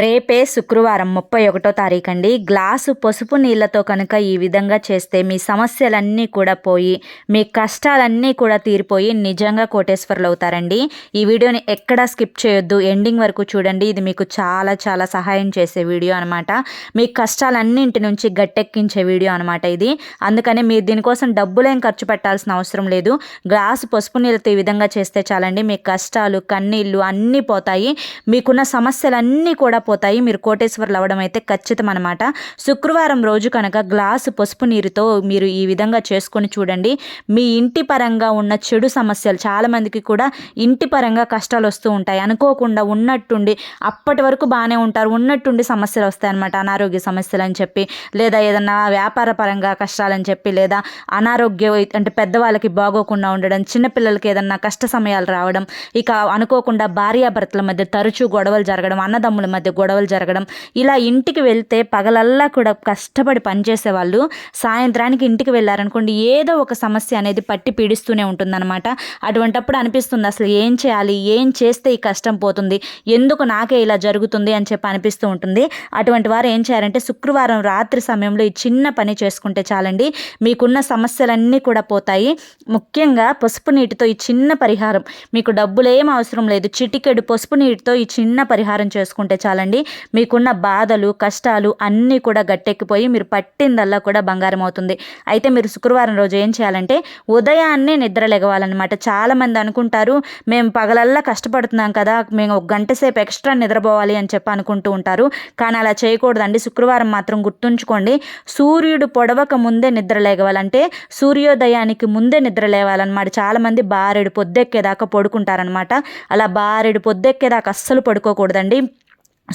రేపే శుక్రవారం ముప్పై ఒకటో తారీఖు అండి గ్లాసు పసుపు నీళ్ళతో కనుక ఈ విధంగా చేస్తే మీ సమస్యలన్నీ కూడా పోయి మీ కష్టాలన్నీ కూడా తీరిపోయి నిజంగా కోటేశ్వర్లు అవుతారండి. ఈ వీడియోని ఎక్కడా స్కిప్ చేయొద్దు. ఎండింగ్ వరకు చూడండి. ఇది మీకు చాలా చాలా సహాయం చేసే వీడియో అనమాట మీ కష్టాలన్నింటి నుంచి గట్టెక్కించే వీడియో అనమాట ఇది. అందుకని మీరు దీనికోసం డబ్బులేం ఖర్చు పెట్టాల్సిన అవసరం లేదు. గ్లాసు పసుపు నీళ్ళతో ఈ విధంగా చేస్తే చాలండి. మీ కష్టాలు కన్నీళ్ళు అన్నీ పోతాయి. మీకున్న సమస్యలన్నీ కూడా పోతాయి. మీరు కోటేశ్వర్లు అవ్వడం అయితే ఖచ్చితం అనమాట శుక్రవారం రోజు కనుక గ్లాసు పసుపు నీరుతో మీరు ఈ విధంగా చేసుకొని చూడండి. మీ ఇంటి పరంగా ఉన్న చెడు సమస్యలు చాలామందికి కూడా ఇంటి పరంగా కష్టాలు వస్తూ ఉంటాయి. అనుకోకుండా ఉన్నట్టుండి అప్పటి వరకు బాగానే ఉంటారు. ఉన్నట్టుండి సమస్యలు వస్తాయన్నమాట అనారోగ్య సమస్యలు అని చెప్పి లేదా ఏదన్నా వ్యాపార పరంగా కష్టాలని చెప్పి లేదా అనారోగ్య అంటే పెద్దవాళ్ళకి బాగోకుండా ఉండడం చిన్నపిల్లలకి ఏదన్నా కష్ట సమయాలు రావడం ఇక అనుకోకుండా భార్యాభర్తల మధ్య తరచూ గొడవలు జరగడం అన్నదమ్ముల మధ్య గొడవలు జరగడం ఇలా ఇంటికి వెళ్తే పగలల్లా కూడా కష్టపడి పనిచేసే వాళ్ళు సాయంత్రానికి ఇంటికి వెళ్ళారనుకోండి ఏదో ఒక సమస్య అనేది పట్టి పీడిస్తూనే ఉంటుందన్నమాట. అటువంటప్పుడు అనిపిస్తుంది అసలు ఏం చేయాలి ఏం చేస్తే ఈ కష్టం పోతుంది ఎందుకు నాకే ఇలా జరుగుతుంది అని చెప్పి అనిపిస్తూ ఉంటుంది. అటువంటి వారు ఏం చేయాలంటే శుక్రవారం రాత్రి సమయంలో ఈ చిన్న పని చేసుకుంటే చాలండి మీకున్న సమస్యలన్నీ కూడా పోతాయి. ముఖ్యంగా పసుపు నీటితో ఈ చిన్న పరిహారం మీకు డబ్బులు అవసరం లేదు చిటికెడు పసుపు నీటితో ఈ చిన్న పరిహారం చేసుకుంటే చాలండి మీకున్న బాధలు కష్టాలు అన్నీ కూడా గట్టెక్కిపోయి మీరు పట్టిందల్లా కూడా బంగారం అవుతుంది. అయితే మీరు శుక్రవారం రోజు ఏం చేయాలంటే ఉదయాన్నే నిద్ర లెగవాలన్నమాట. చాలామంది అనుకుంటారు మేము పగలల్లా కష్టపడుతున్నాం కదా మేము ఒక గంట సేపు ఎక్స్ట్రా నిద్రపోవాలి అని చెప్పి అనుకుంటూ ఉంటారు. కానీ అలా చేయకూడదండి. శుక్రవారం మాత్రం గుర్తుంచుకోండి సూర్యుడు పొడవక ముందే నిద్ర లేగవాలంటే సూర్యోదయానికి ముందే నిద్ర లేవాలన్నమాట. చాలామంది బారెడు పొద్దెక్కేదాకా పడుకుంటారనమాట అలా బారెడు పొద్దెక్కేదాకా అస్సలు పడుకోకూడదండి.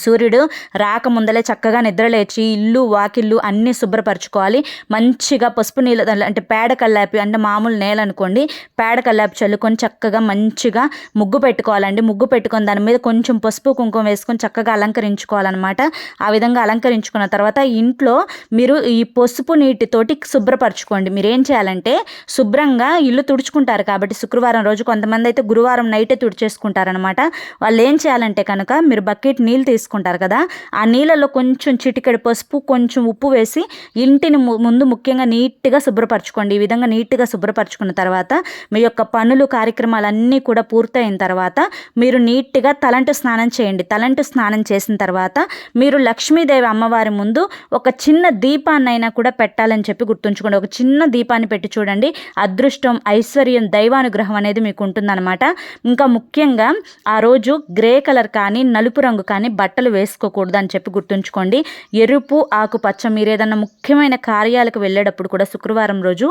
సూర్యుడు రాకముందలే చక్కగా నిద్రలేచి ఇల్లు వాకిళ్ళు అన్నీ శుభ్రపరచుకోవాలి. మంచిగా పసుపు నీళ్ళ అంటే పేడ కల్లాపి అంటే మామూలు నేల అనుకోండి పేడ కల్లాపి చల్లుకొని చక్కగా మంచిగా ముగ్గు పెట్టుకోవాలండి. ముగ్గు పెట్టుకొని దాని మీద కొంచెం పసుపు కుంకుమ వేసుకొని చక్కగా అలంకరించుకోవాలన్నమాట. ఆ విధంగా అలంకరించుకున్న తర్వాత ఇంట్లో మీరు ఈ పసుపు నీటితోటి శుభ్రపరచుకోండి. మీరు ఏం చేయాలంటే శుభ్రంగా ఇల్లు తుడుచుకుంటారు కాబట్టి శుక్రవారం రోజు కొంతమంది అయితే గురువారం నైటే తుడిచేసుకుంటారనమాట వాళ్ళు ఏం చేయాలంటే కనుక మీరు బకెట్ నీళ్ళు తీసుకుంటారు కదా. ఆ నీళ్ళలో కొంచెం చిటికెడు పసుపు కొంచెం ఉప్పు వేసి ఇంటిని ముందు ముఖ్యంగా నీట్గా శుభ్రపరచుకోండి. ఈ విధంగా నీట్గా శుభ్రపరచుకున్న తర్వాత మీ యొక్క పనులు కార్యక్రమాలన్నీ కూడా పూర్తయిన తర్వాత మీరు నీట్గా తలంటు స్నానం చేయండి. తలంటు స్నానం చేసిన తర్వాత మీరు లక్ష్మీదేవి అమ్మవారి ముందు ఒక చిన్న దీపాన్నైనా కూడా పెట్టాలని చెప్పి గుర్తుంచుకోండి. ఒక చిన్న దీపాన్ని పెట్టి చూడండి. అదృష్టం ఐశ్వర్యం దైవానుగ్రహం అనేది మీకు ఉంటుందన్నమాట. ఇంకా ముఖ్యంగా ఆ రోజు గ్రే కలర్ కానీ నలుపు రంగు కానీ బట్టలు వేసుకోకూడదు అని చెప్పి గుర్తుంచుకోండి. ఎరుపు ఆకుపచ్చ మీరు ఏదన్నా ముఖ్యమైన కార్యాలకు వెళ్ళేటప్పుడు కూడా శుక్రవారం రోజు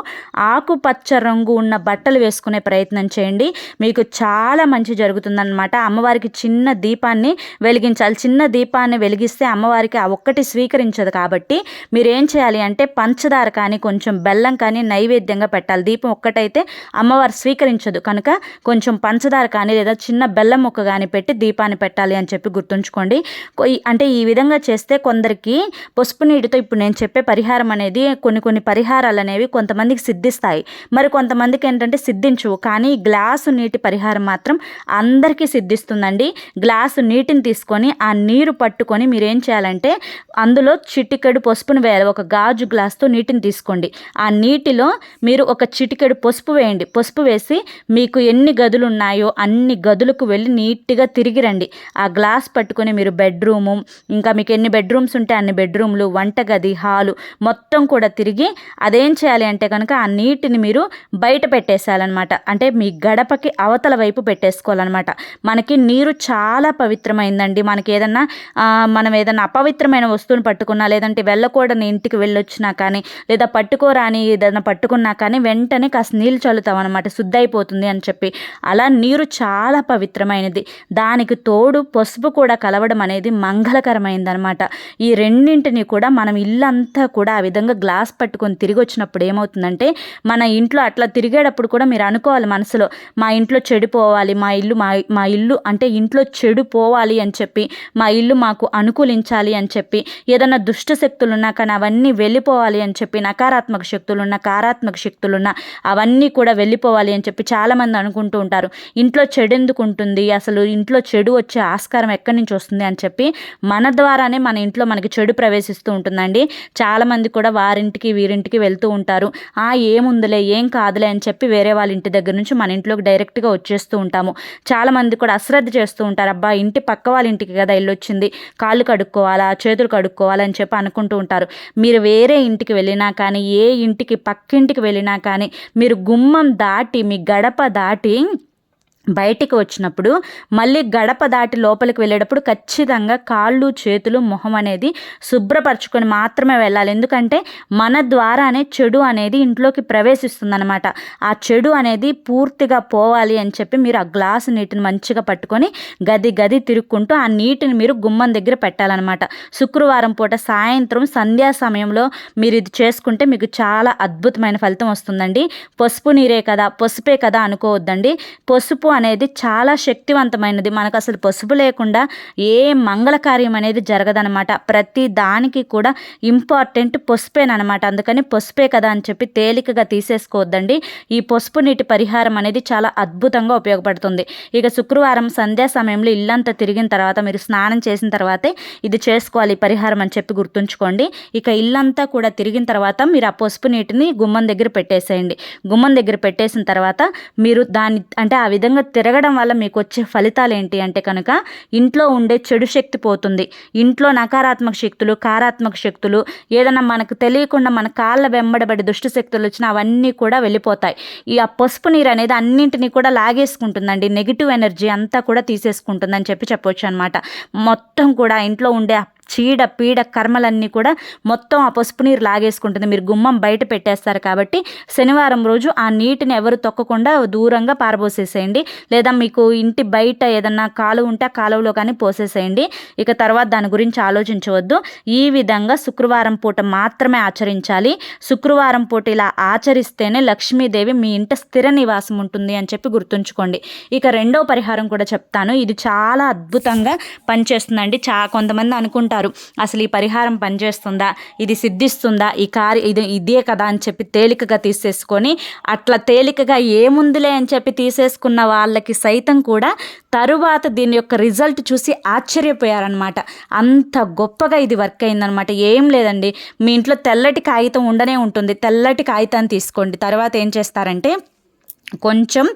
ఆకుపచ్చ రంగు ఉన్న బట్టలు వేసుకునే ప్రయత్నం చేయండి. మీకు చాలా మంచి జరుగుతుందన్నమాట. అమ్మవారికి చిన్న దీపాన్ని వెలిగించాలి. చిన్న దీపాన్ని వెలిగిస్తే అమ్మవారికి ఆ ఒక్కటి స్వీకరించదు కాబట్టి మీరు ఏం చేయాలి అంటే పంచదార కానీ కొంచెం బెల్లం కానీ నైవేద్యంగా పెట్టాలి. దీపం ఒక్కటైతే అమ్మవారు స్వీకరించదు. కనుక కొంచెం పంచదార కానీ లేదా చిన్న బెల్లం ముక్క కానీ పెట్టి దీపాన్ని పెట్టాలి అని చెప్పి గుర్తుంచుకోండి. అంటే ఈ విధంగా చేస్తే కొందరికి పసుపు నీటితో ఇప్పుడు నేను చెప్పే పరిహారం అనేది కొన్ని కొన్ని పరిహారాలు అనేవి కొంతమందికి సిద్ధిస్తాయి. మరి కొంతమందికి ఏంటంటే సిద్ధించవు. కానీ గ్లాసు నీటి పరిహారం మాత్రం అందరికీ సిద్ధిస్తుందండి. గ్లాసు నీటిని తీసుకొని ఆ నీరు పట్టుకొని మీరు ఏం చేయాలంటే అందులో చిటికెడు పసుపును వేయాలి. ఒక గాజు గ్లాస్తో నీటిని తీసుకోండి. ఆ నీటిలో మీరు ఒక చిటికెడు పసుపు వేయండి. పసుపు వేసి మీకు ఎన్ని గదులు ఉన్నాయో అన్ని గదులకు వెళ్ళి నీట్గా తిరిగి రండి. ఆ గ్లాస్ పట్టుకొని మీరు బెడ్రూము ఇంకా మీకు ఎన్ని బెడ్రూమ్స్ ఉంటే అన్ని బెడ్రూమ్లు వంటగది హాలు మొత్తం కూడా తిరిగి అదేం చేయాలి అంటే కనుక ఆ నీటిని మీరు బయట పెట్టేసేయాలన్నమాట. అంటే మీ గడపకి అవతల వైపు పెట్టేసుకోవాలన్నమాట. మనకి నీరు చాలా పవిత్రమైందండి. మనకి ఏదన్నా మనం ఏదన్నా అపవిత్రమైన వస్తువుని పట్టుకున్నా లేదంటే వెళ్ళకూడని ఇంటికి వెళ్ళొచ్చినా కానీ లేదా పట్టుకోరాని ఏదైనా పట్టుకున్నా కానీ వెంటనే కాస్త నీళ్ళు చల్లుతాం అనమాట శుద్ధి అయిపోతుంది అని చెప్పి. అలా నీరు చాలా పవిత్రమైనది. దానికి తోడు పసుపు కూడా కలవడం అనేది మంగళకరమైందనమాట ఈ రెండింటిని కూడా మనం ఇల్లంతా కూడా ఆ విధంగా గ్లాస్ పట్టుకొని తిరిగి వచ్చినప్పుడు ఏమవుతుందంటే మన ఇంట్లో అట్లా తిరిగేటప్పుడు కూడా మీరు అనుకోవాలి మనసులో మా ఇంట్లో చెడిపోవాలి మా ఇల్లు మా మా ఇల్లు అంటే ఇంట్లో చెడు పోవాలి అని చెప్పి మా ఇల్లు మాకు అనుకూలించాలి అని చెప్పి ఏదైనా దుష్ట శక్తులు ఉన్నా కానీ అవన్నీ వెళ్ళిపోవాలి అని చెప్పి నకారాత్మక శక్తులు ఉన్న కారాత్మక శక్తులు ఉన్న అవన్నీ కూడా వెళ్ళిపోవాలి అని చెప్పి చాలామంది అనుకుంటూ ఉంటారు. ఇంట్లో చెడు ఎందుకు ఉంటుంది? అసలు ఇంట్లో చెడు వచ్చే ఆస్కారం ఎక్కడి నుంచి వస్తుంది? అని చెప్పి మన ద్వారానే మన ఇంట్లో మనకి చెడు ప్రవేశిస్తూ ఉంటుందండి. చాలామంది కూడా వారింటికి వీరింటికి వెళ్తూ ఉంటారు. ఆ ఏముందిలే ఏం కాదులే అని చెప్పి వేరే వాళ్ళ ఇంటి దగ్గర నుంచి మన ఇంట్లోకి డైరెక్ట్గా వచ్చేస్తూ ఉంటాము. చాలామంది కూడా అశ్రద్ధ చేస్తూ ఉంటారు. అబ్బా ఇంటి పక్క వాళ్ళ ఇంటికి కదా వచ్చింది కాళ్ళు కడుక్కోవాలా చేతులు కడుక్కోవాలని చెప్పి అనుకుంటూ ఉంటారు. మీరు వేరే ఇంటికి వెళ్ళినా కానీ ఏ ఇంటికి పక్కింటికి వెళ్ళినా కానీ మీరు గుమ్మం దాటి మీ గడప దాటి బయటికి వచ్చినప్పుడు మళ్ళీ గడప దాటి లోపలికి వెళ్ళేటప్పుడు ఖచ్చితంగా కాళ్ళు చేతులు మొహం అనేది శుభ్రపరచుకొని మాత్రమే వెళ్ళాలి. ఎందుకంటే మన ద్వారానే చెడు అనేది ఇంట్లోకి ప్రవేశిస్తుందనమాట ఆ చెడు అనేది పూర్తిగా పోవాలి అని చెప్పి మీరు ఆ గ్లాసు నీటిని మంచిగా పట్టుకొని గది గది తిరుక్కుంటూ ఆ నీటిని మీరు గుమ్మం దగ్గర పెట్టాలన్నమాట. శుక్రవారం పూట సాయంత్రం సంధ్యా సమయంలో మీరు ఇది చేసుకుంటే మీకు చాలా అద్భుతమైన ఫలితం వస్తుందండి. పసుపు నీరే కదా పసుపే కదా అనుకోవద్దండి. పసుపు అనేది చాలా శక్తివంతమైనది. మనకు అసలు పసుపు లేకుండా ఏ మంగళ కార్యం అనేది జరగదనమాట ప్రతి దానికి కూడా ఇంపార్టెంట్ పసుపేనమాట అందుకని పసుపే కదా అని చెప్పి తేలికగా తీసేసుకోవద్దండి. ఈ పసుపు నీటి పరిహారం అనేది చాలా అద్భుతంగా ఉపయోగపడుతుంది. ఇక శుక్రవారం సంధ్యా సమయంలో ఇల్లంతా తిరిగిన తర్వాత మీరు స్నానం చేసిన తర్వాతే ఇది చేసుకోవాలి పరిహారం అని చెప్పి గుర్తుంచుకోండి. ఇక ఇల్లంతా కూడా తిరిగిన తర్వాత మీరు ఆ పసుపు నీటిని గుమ్మం దగ్గర పెట్టేసేయండి. గుమ్మం దగ్గర పెట్టేసిన తర్వాత మీరు దాన్ని అంటే ఆ విధంగా విధంగా తిరగడం వల్ల మీకు వచ్చే ఫలితాలు ఏంటి అంటే కనుక ఇంట్లో ఉండే చెడు శక్తి పోతుంది. ఇంట్లో నకారాత్మక శక్తులు కారాత్మక శక్తులు ఏదైనా మనకు తెలియకుండా మన కాళ్ళ వెంబడబడి దుష్ట శక్తులు వచ్చినా అవన్నీ కూడా వెళ్ళిపోతాయి. ఈ ఆ పసుపు నీరు అనేది అన్నింటినీ కూడా లాగేసుకుంటుందండి. నెగిటివ్ ఎనర్జీ అంతా కూడా తీసేసుకుంటుందని చెప్పి చెప్పవచ్చు అనమాట మొత్తం కూడా ఇంట్లో ఉండే చీడ పీడ కర్మలన్నీ కూడా మొత్తం ఆ పసుపు నీరు లాగేసుకుంటుంది. మీరు గుమ్మం బయట పెట్టేస్తారు కాబట్టి శనివారం రోజు ఆ నీటిని ఎవరు తొక్కకుండా దూరంగా పారబోసేసేయండి. లేదా మీకు ఇంటి బయట ఏదన్నా కాలువ ఉంటే ఆ కాలువలో కానీ పోసేసేయండి. ఇక తర్వాత దాని గురించి ఆలోచించవద్దు. ఈ విధంగా శుక్రవారం పూట మాత్రమే ఆచరించాలి. శుక్రవారం పూట ఇలా ఆచరిస్తేనే లక్ష్మీదేవి మీ ఇంట స్థిర నివాసం ఉంటుంది అని చెప్పి గుర్తుంచుకోండి. ఇక రెండో పరిహారం కూడా చెప్తాను. ఇది చాలా అద్భుతంగా పనిచేస్తుందండి. చా కొంతమంది అనుకుంటారు ఉంటారు అసలు ఈ పరిహారం పనిచేస్తుందా? ఇది సిద్ధిస్తుందా? ఈ కార్య ఇది ఇదే కదా అని చెప్పి తేలికగా తీసేసుకొని అట్లా తేలికగా ఏముందిలే అని చెప్పి తీసేసుకున్న వాళ్ళకి సైతం కూడా తరువాత దీని యొక్క రిజల్ట్ చూసి ఆశ్చర్యపోయారనమాట అంత గొప్పగా ఇది వర్క్ అయిందనమాట ఏం లేదండి. మీ ఇంట్లో తెల్లటి కాగితం ఉండనే ఉంటుంది. తెల్లటి కాగితాన్ని తీసుకోండి. తర్వాత ఏం చేస్తారంటే కొంచెం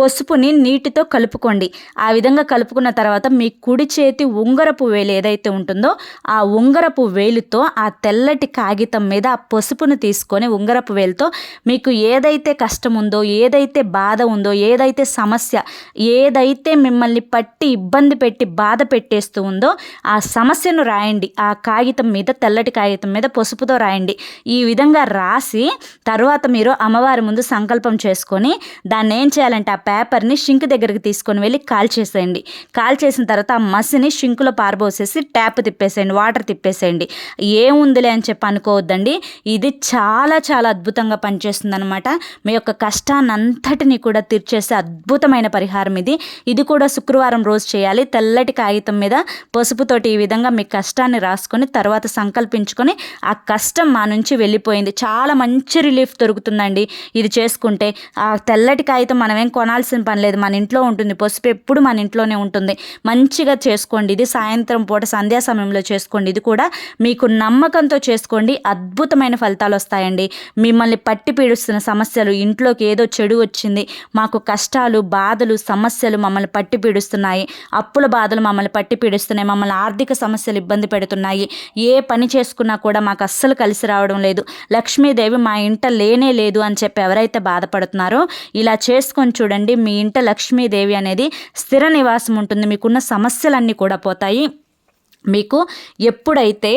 పసుపుని నీటితో కలుపుకోండి. ఆ విధంగా కలుపుకున్న తర్వాత మీ కుడి చేతి ఉంగరపు వేలు ఏదైతే ఉంటుందో ఆ ఉంగరపు వేలుతో ఆ తెల్లటి కాగితం మీద ఆ పసుపును తీసుకొని ఉంగరపు వేలుతో మీకు ఏదైతే కష్టం ఉందో ఏదైతే బాధ ఉందో ఏదైతే సమస్య ఏదైతే మిమ్మల్ని పట్టి ఇబ్బంది పెట్టి బాధ పెట్టేస్తూ ఉందో ఆ సమస్యను రాయండి. ఆ కాగితం మీద తెల్లటి కాగితం మీద పసుపుతో రాయండి. ఈ విధంగా రాసి తర్వాత మీరు అమ్మవారి ముందు సంకల్పం చేసుకొని దాన్ని ఏం చేయాలంటే ఆ పేపర్ని షింక్ దగ్గరికి తీసుకొని వెళ్ళి కాల్చేసేయండి కాల్చేసిన తర్వాత ఆ మసిని షింకులో పారబోసేసి ట్యాప్ తిప్పేసేయండి వాటర్ తిప్పేసేయండి. ఏముందిలే అని చెప్పి అనుకోవద్దండి. ఇది చాలా చాలా అద్భుతంగా పనిచేస్తుంది అనమాట మీ యొక్క కష్టాన్ని అంతటిని కూడా తీర్చేసే అద్భుతమైన పరిహారం ఇది. ఇది కూడా శుక్రవారం రోజు చేయాలి. తెల్లటి కాగితం మీద పసుపుతోటి ఈ విధంగా మీ కష్టాన్ని రాసుకొని తర్వాత సంకల్పించుకొని ఆ కష్టం మా నుంచి వెళ్ళిపోయింది. చాలా మంచి రిలీఫ్ దొరుకుతుందండి. ఇది చేసుకుంటే ఆ తెల్ల తెల్లటి కాగితం మనం ఏం కొనాల్సిన పని లేదు. మన ఇంట్లో ఉంటుంది. పసుపు ఎప్పుడు మన ఇంట్లోనే ఉంటుంది. మంచిగా చేసుకోండి. ఇది సాయంత్రం పూట సంధ్యా సమయంలో చేసుకోండి. ఇది కూడా మీకు నమ్మకంతో చేసుకోండి. అద్భుతమైన ఫలితాలు వస్తాయండి. మిమ్మల్ని పట్టి పీడుస్తున్న సమస్యలు ఇంట్లోకి ఏదో చెడు వచ్చింది మాకు కష్టాలు బాధలు సమస్యలు మమ్మల్ని పట్టి పీడుస్తున్నాయి. అప్పుల బాధలు మమ్మల్ని పట్టి పీడిస్తున్నాయి. మమ్మల్ని ఆర్థిక సమస్యలు ఇబ్బంది పెడుతున్నాయి. ఏ పని చేసుకున్నా కూడా మాకు అస్సలు కలిసి రావడం లేదు. లక్ష్మీదేవి మా ఇంట లేనే లేదు అని చెప్పి ఎవరైతే బాధపడుతున్నారో ఇలా చేసుకొని చూడండి మీ ఇంట లక్ష్మీదేవి అనేది స్థిర నివాసం ఉంటుంది. మీకున్న సమస్యలన్నీ కూడా పోతాయి. మీకు ఎప్పుడైతే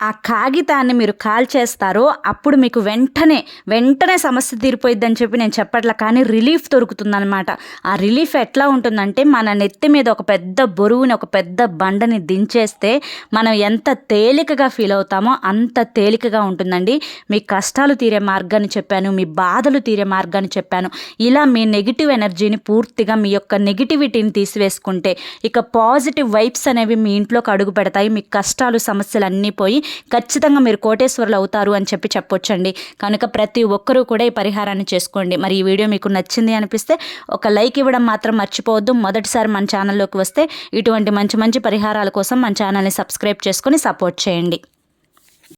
ఆ కాగితాన్ని మీరు కాల్ చేస్తారో అప్పుడు మీకు వెంటనే వెంటనే సమస్య తీరిపోయిద్దని చెప్పి నేను చెప్పట్లా కానీ రిలీఫ్ దొరుకుతుందనమాట ఆ రిలీఫ్ ఎట్లా ఉంటుందంటే మన నెత్తి మీద ఒక పెద్ద బరువుని ఒక పెద్ద బండని దించేస్తే మనం ఎంత తేలికగా ఫీల్ అవుతామో అంత తేలికగా ఉంటుందండి. మీ కష్టాలు తీరే మార్గాన్ని చెప్పాను మీ బాధలు తీరే మార్గాన్ని చెప్పాను. ఇలా మీ నెగిటివ్ ఎనర్జీని పూర్తిగా మీ యొక్క నెగిటివిటీని తీసివేసుకుంటే ఇక పాజిటివ్ వైబ్స్ అనేవి మీ ఇంట్లోకి అడుగు పెడతాయి మీ కష్టాలు సమస్యలు అన్నీ పోయి ఖచ్చితంగా మీరు కోటేశ్వరులు అవుతారు అని చెప్పి చెప్పొచ్చండి. కనుక ప్రతి ఒక్కరూ కూడా ఈ పరిహారాన్ని చేసుకోండి. మరి ఈ వీడియో మీకు నచ్చింది అనిపిస్తే ఒక లైక్ ఇవ్వడం మాత్రం మర్చిపోవద్దు. మొదటిసారి మన ఛానల్లోకి వస్తే ఇటువంటి మంచి మంచి పరిహారాల కోసం మన ఛానల్ని సబ్స్క్రైబ్ చేసుకొని సపోర్ట్ చేయండి.